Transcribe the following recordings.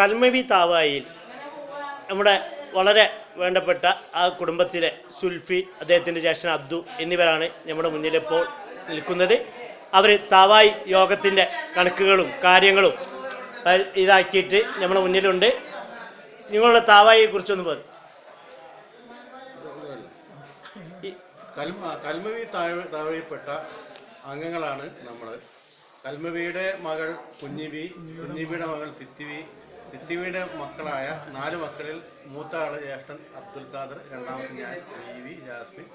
കൽമവി താവായിൽ നമ്മുടെ വളരെ വേണ്ടപ്പെട്ട ആ കുടുംബത്തിലെ സുൽഫി അദ്ദേഹത്തിന്റെ ജ്യേഷ്ഠൻ അബ്ദു എന്നിവരാണ് നമ്മുടെ മുന്നിലിപ്പോൾ നിൽക്കുന്നത്. അവർ താവായി യോഗത്തിന്റെ കണക്കുകളും കാര്യങ്ങളും ഇതാക്കിയിട്ട് നമ്മുടെ മുന്നിലുണ്ട്. നിങ്ങളുടെ താവായിയെ കുറിച്ചൊന്ന് പറയും കൽമ കൽമവി താഴെ താഴെപ്പെട്ട അംഗങ്ങളാണ് നമ്മൾ കൽമവിയുടെ മകൾ കുഞ്ഞിവി കുഞ്ഞിവിയുടെ മകൾ തിത്തിവി തിത്തിവിയുടെ മക്കളായ നാല് മക്കളിൽ മൂത്ത ആൾ ജ്യേഷ്ഠൻ അബ്ദുൽ ഖാദർ രണ്ടാമത്തെ ഞാൻ വി വി ജാസ്മിൻ.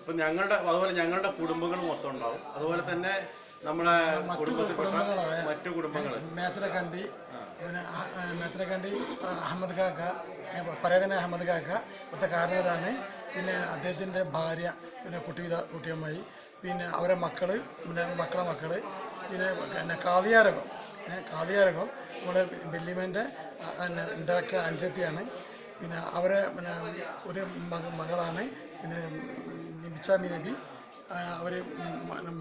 അപ്പം ഞങ്ങളുടെ അതുപോലെ ഞങ്ങളുടെ കുടുംബങ്ങൾ മൊത്തം ഉണ്ടാവും. അതുപോലെ തന്നെ നമ്മളെ കുടുംബത്തിൽപ്പെട്ട മറ്റു കുടുംബങ്ങൾ മേത്രക്കണ്ടി പിന്നെ മേത്രക്കണ്ടി അഹമ്മദ് കാക്ക പരേതന അഹമ്മദ് കാക്ക ഇവിടുത്തെ കാരണവരാണ്. പിന്നെ അദ്ദേഹത്തിന്റെ ഭാര്യ പിന്നെ കുട്ടി കുട്ടിയമ്മായി. പിന്നെ അവരെ മക്കൾ പിന്നെ മക്കളെ മക്കൾ പിന്നെ പിന്നെ കാതിയാരകം ഏഹ് കാതിയാരകം നമ്മുടെ ബെല്ലിമേന്റെ ഡയറക്ടർ അഞ്ചത്തിയാണ്. പിന്നെ അവരെ പിന്നെ ഒരു മക മകളാണ്. പിന്നെ നിമിച്ച നബി അവർ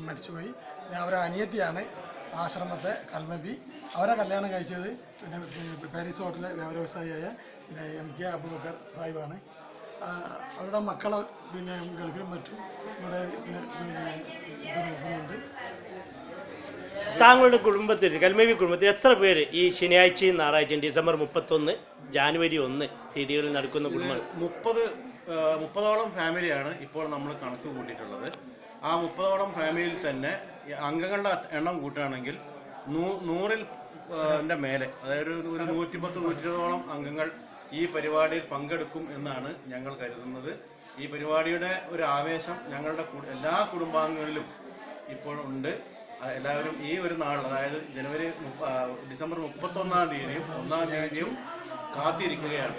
മരിച്ചുപോയി. പിന്നെ അവരെ അനിയത്തിയാണ് ആശ്രമത്തെ കൽമബി അവരെ കല്യാണം കഴിച്ചത്. പിന്നെ പാരീസ് ഹോട്ടലിലെ വ്യവസായിയായ പിന്നെ എം കെ അബൂബക്കർ സാഹിബാണ്. അവരുടെ മക്കൾ പിന്നെ ഗൾഫിലും മറ്റും ഇവിടെ പിന്നെ ഇത് നോക്കുന്നുണ്ട്. താങ്കളുടെ കുടുംബത്തിൽ കൽമേവി കുടുംബത്തിൽ എത്ര പേര് ഈ ശനിയാഴ്ചയും ഞായറാഴ്ചയും ഡിസംബർ മുപ്പത്തൊന്ന് ജാനുവരി ഒന്ന് തീയതികളിൽ നടക്കുന്ന കുടുംബങ്ങൾ? മുപ്പത് മുപ്പതോളം ഫാമിലിയാണ് ഇപ്പോൾ നമ്മൾ കണക്ക് കൂട്ടിയിട്ടുള്ളത്. ആ മുപ്പതോളം ഫാമിലിയിൽ തന്നെ അംഗങ്ങളുടെ എണ്ണം കൂട്ടുകയാണെങ്കിൽ നൂ നൂറിൽ ന്റെ മേലെ അതായത് ഒരു നൂറ്റിപ്പത്ത് നൂറ്റിരുപതോളം അംഗങ്ങൾ ഈ പരിപാടിയിൽ പങ്കെടുക്കും എന്നാണ് ഞങ്ങൾ കരുതുന്നത്. ഈ പരിപാടിയുടെ ഒരു ആവേശം ഞങ്ങളുടെ എല്ലാ കുടുംബാംഗങ്ങളിലും ഇപ്പോൾ ഉണ്ട്. എല്ലാവരും ഈ ഒരു നാൾ അതായത് ജനുവരി ഡിസംബർ മുപ്പത്തൊന്നാം തീയതിയും ഒന്നാം തീയതിയും കാത്തിരിക്കുകയാണ്.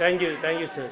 Thank you thank you sir